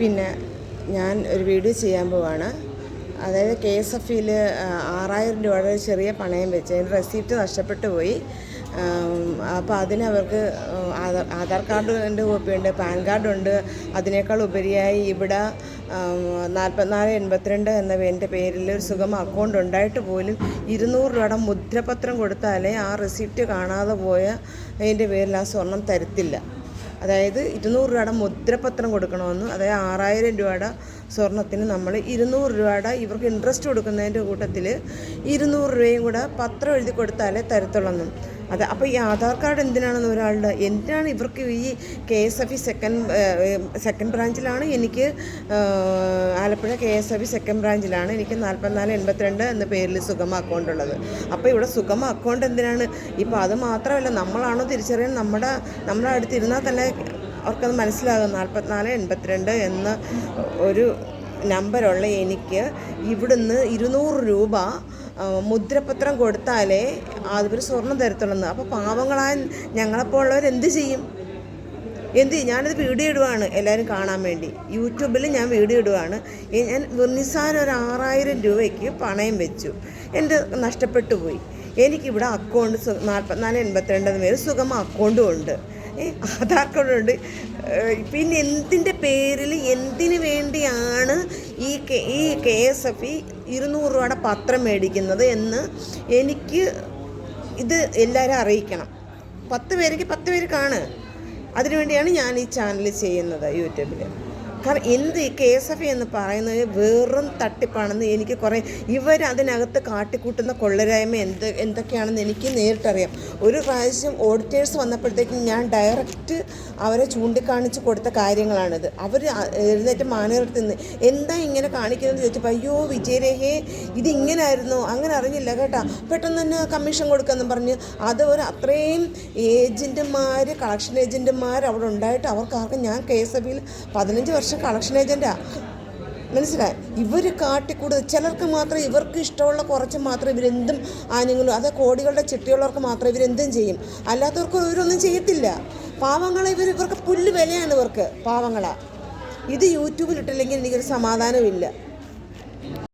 പിന്നെ ഞാൻ ഒരു വീഡിയോ ചെയ്യാൻ പോവാണ്. അതായത് കെ എസ് എഫിൽ ആറായിരം രൂപയുടെ ചെറിയ പണയം വെച്ച് അതിന്റെ റെസീപ്റ്റ് നഷ്ടപ്പെട്ടു പോയി. അപ്പോൾ അതിന് അവർക്ക് ആധാർ ആധാർ കാർഡിന്റെ കോപ്പിയുണ്ട് പാൻ കാർഡുണ്ട് അതിനേക്കാൾ ഉപരിയായി ഇവിടെ നാൽപ്പത്തിനാല് എൺപത്തിരണ്ട് എന്ന എന്റെ പേരിൽ ഒരു സുഗമ അക്കൗണ്ട് ഉണ്ടായിട്ട് പോലും ഇരുന്നൂറ് രൂപയുടെ മുദ്രപത്രം കൊടുത്താലേ ആ റെസിപ്റ്റ് കാണാതെ പോയ അതിന്റെ പേരിൽ ആ സ്വർണം തരത്തില്ല. അതായത് ഇരുന്നൂറ് രൂപയുടെ മുദ്രപത്രം കൊടുക്കണമെന്ന് അതായത് ആറായിരം രൂപയുടെ സ്വർണത്തിന് നമ്മൾ ഇരുന്നൂറ് രൂപയുടെ ഇവർക്ക് ഇൻട്രസ്റ്റ് കൊടുക്കുന്നതിന്റെ കൂട്ടത്തിൽ ഇരുന്നൂറ് രൂപയും കൂടെ പത്രം എഴുതി കൊടുത്താലേ തരത്തുള്ളൂ അതെ അപ്പോൾ ഈ ആധാർ കാർഡ് എന്തിനാണെന്ന് ഒരാളുടെ എന്തിനാണ് ഇവർക്ക് ഈ K S F E second second ബ്രാഞ്ചിലാണ് എനിക്ക് Alappuzha K S F E second ബ്രാഞ്ചിലാണ് എനിക്ക് നാൽപ്പത്തിനാല് എൺപത്തിരണ്ട് എന്ന പേരിൽ സുഗമ അക്കൗണ്ട് ഉള്ളത് അപ്പോൾ ഇവിടെ സുഗമ അക്കൗണ്ട് എന്തിനാണ്? ഇപ്പോൾ അത് മാത്രമല്ല നമ്മളാണോ തിരിച്ചറിയാൻ നമ്മുടെ നമ്മുടെ അടുത്തിരുന്നാൽ തന്നെ അവർക്കത് മനസ്സിലാകും. നാൽപ്പത്തിനാല് എൺപത്തിരണ്ട് എന്ന ഒരു നമ്പറുള്ള എനിക്ക് ഇവിടുന്ന് ഇരുന്നൂറ് രൂപ മുദ്രപത്രം കൊടുത്താലേ അവർ സ്വർണം തരത്തുള്ളൂ അപ്പോൾ പാവങ്ങളായ ഞങ്ങളെപ്പോലുള്ളവർ എന്ത് ചെയ്യും? എന്ത് ഞാനിത് വീഡിയോ ഇടുവാണ് എല്ലാവരും കാണാൻ വേണ്ടി. യൂട്യൂബിൽ ഞാൻ വീഡിയോ ഇടുവാണ്. ഞാൻ നിസ്സാരം ഒരു ആറായിരം രൂപയ്ക്ക് പണയം വെച്ചു. എന്റെ നഷ്ടപ്പെട്ടു പോയി. എനിക്കിവിടെ അക്കൗണ്ട് നാൽപ്പത്തിനാല് എൺപത്തിരണ്ടെന്ന് പേര് സുഗമ അക്കൗണ്ടും ഉണ്ട്. ആധാർ കാർഡുണ്ട് പിന്നെ എന്തിന്റെ പേരിൽ എന്തിനു വേണ്ടിയാണ് ഈ കെ എസ് എഫ് ഇ ഇരുന്നൂറ് രൂപയുടെ പത്രം മേടിക്കുന്നത് എന്ന് എനിക്ക് ഇത് എല്ലാവരും അറിയിക്കണം. പത്ത് പേർക്ക് പത്ത് പേര് കാണ്. അതിനുവേണ്ടിയാണ് ഞാൻ ഈ ചാനൽ ചെയ്യുന്നത് യൂട്യൂബിൽ കാരണം എന്ത് ഈ കെ എസ് എഫ് എന്ന് പറയുന്നത് വെറും തട്ടിപ്പാണെന്ന് എനിക്ക് കുറേ ഇവർ അതിനകത്ത് കാട്ടിക്കൂട്ടുന്ന കൊള്ളരായ്മ എന്ത് എന്തൊക്കെയാണെന്ന് എനിക്ക് നേരിട്ടറിയാം. ഒരു പ്രാവശ്യം ഓഡിറ്റേഴ്സ് വന്നപ്പോഴത്തേക്കും ഞാൻ ഡയറക്റ്റ് അവരെ ചൂണ്ടിക്കാണിച്ച് കൊടുത്ത കാര്യങ്ങളാണിത്. അവർ എഴുന്നേറ്റ് മാനേറത്ത് നിന്ന് എന്താ ഇങ്ങനെ കാണിക്കുന്നത് ചോദിച്ചപ്പോൾ അയ്യോ വിജയരേഖയെ ഇതിങ്ങനായിരുന്നു അങ്ങനെ അറിഞ്ഞില്ല കേട്ടോ. പെട്ടെന്ന് തന്നെ കമ്മീഷൻ കൊടുക്കാമെന്ന് പറഞ്ഞ് അത് ഒരു അത്രയും ഏജന്റുമാർ കളക്ഷൻ ഏജന്റുമാർ അവിടെ ഉണ്ടായിട്ട് അവർക്ക് ആർക്കും ഞാൻ കെ എസ് എഫ് പതിനഞ്ച് വർഷം കളക്ഷൻ ഏജന്റാ മനസ്സിലായി? ഇവർ കാട്ടിക്കൂടുതൽ ചിലർക്ക് മാത്രം ഇവർക്ക് ഇഷ്ടമുള്ള കുറച്ച് മാത്രം ഇവരെന്തും ആനുകളും അത് കോടികളുടെ ചിട്ടിയുള്ളവർക്ക് മാത്രം ഇവരെന്തും ചെയ്യും. അല്ലാത്തവർക്ക് ഇവരൊന്നും ചെയ്യത്തില്ല. പാവങ്ങളെ ഇവർ ഇവർക്ക് പുല്ല് വിലയാണ് ഇവർക്ക് പാവങ്ങളാ. ഇത് യൂട്യൂബിലിട്ടില്ലെങ്കിൽ എനിക്കൊരു സമാധാനമില്ല